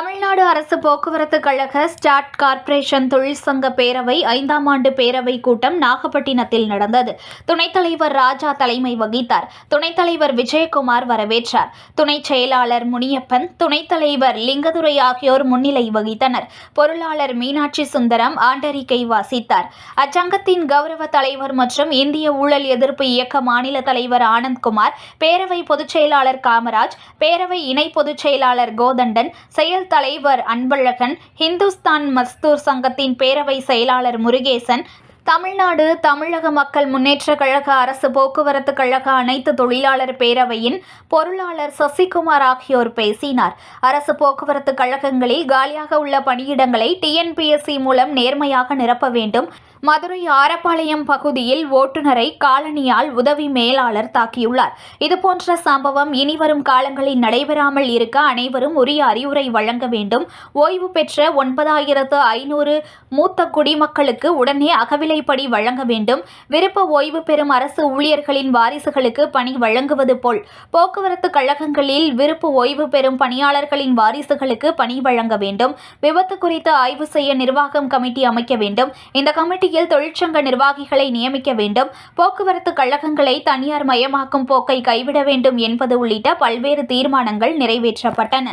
தமிழ்நாடு அரசு போக்குவரத்து கழக ஸ்டாட் கார்ப்பரேஷன் தொழிற்சங்க பேரவை ஐந்தாம் ஆண்டு பேரவை கூட்டம் நாகப்பட்டினத்தில் நடந்தது. துணைத் தலைவர் ராஜா தலைமை வகித்தார். துணைத் தலைவர் விஜயகுமார் வரவேற்றார். துணைச் செயலாளர் முனியப்பன் துணைத் தலைவர் லிங்கதுரை ஆகியோர் முன்னிலை வகித்தனர். பொருளாளர் மீனாட்சி சுந்தரம் ஆண்டறிக்கை வாசித்தார். அச்சங்கத்தின் கௌரவ தலைவர் மற்றும் இந்திய ஊழல் எதிர்ப்பு இயக்க மாநில தலைவர் ஆனந்த்குமார் பேரவை பொதுச் செயலாளர் காமராஜ் பேரவை இணை பொதுச் செயலாளர் கோதண்டன் செயல் தலைவர் அன்பழகன் ஹிந்துஸ்தான் மஸ்தூர் சங்கத்தின் பேரவை செயலாளர் முருகேசன் தமிழ்நாடு தமிழக மக்கள் முன்னேற்ற கழக அரசு போக்குவரத்து கழக அனைத்து தொழிலாளர் பேரவையின் பொருளாளர் சசிகுமார் ஆகியோர் பேசினார். அரசு போக்குவரத்து கழகங்களில் காலியாக உள்ள பணியிடங்களை டிஎன்பிஎஸ்சி மூலம் நேர்மையாக நிரப்ப வேண்டும். மதுரை ஆரப்பாளையம் பகுதியில் ஓட்டுநரை காலனியால் உதவி மேலாளர் தாக்கியுள்ளார். இதுபோன்ற சம்பவம் இனிவரும் காலங்களில் நடைபெறாமல் இருக்க அனைவரும் உரிய அறிவுரை வழங்க வேண்டும். ஓய்வு பெற்ற ஒன்பதாயிரத்து ஐநூறு மூத்த குடிமக்களுக்கு உடனே அகவிலைப்படி வழங்க வேண்டும். விருப்ப ஓய்வு பெறும் அரசு ஊழியர்களின் வாரிசுகளுக்கு பணி வழங்குவது போல். போக்குவரத்து கழகங்களில் விருப்ப ஓய்வு பெறும் பணியாளர்களின் வாரிசுகளுக்கு பணி வழங்க வேண்டும். விபத்து குறித்து ஆய்வு செய்ய நிர்வாகம் கமிட்டி அமைக்க வேண்டும். இந்த கமிட்டி கமிட்டியில் தொழிற்சங்க நிர்வாகிகளை நியமிக்க வேண்டும். போக்குவரத்து கழகங்களை தனியார் மயமாக்கும் போக்கை கைவிட வேண்டும் என்பது உள்ளிட்ட பல்வேறு தீர்மானங்கள் நிறைவேற்றப்பட்டன.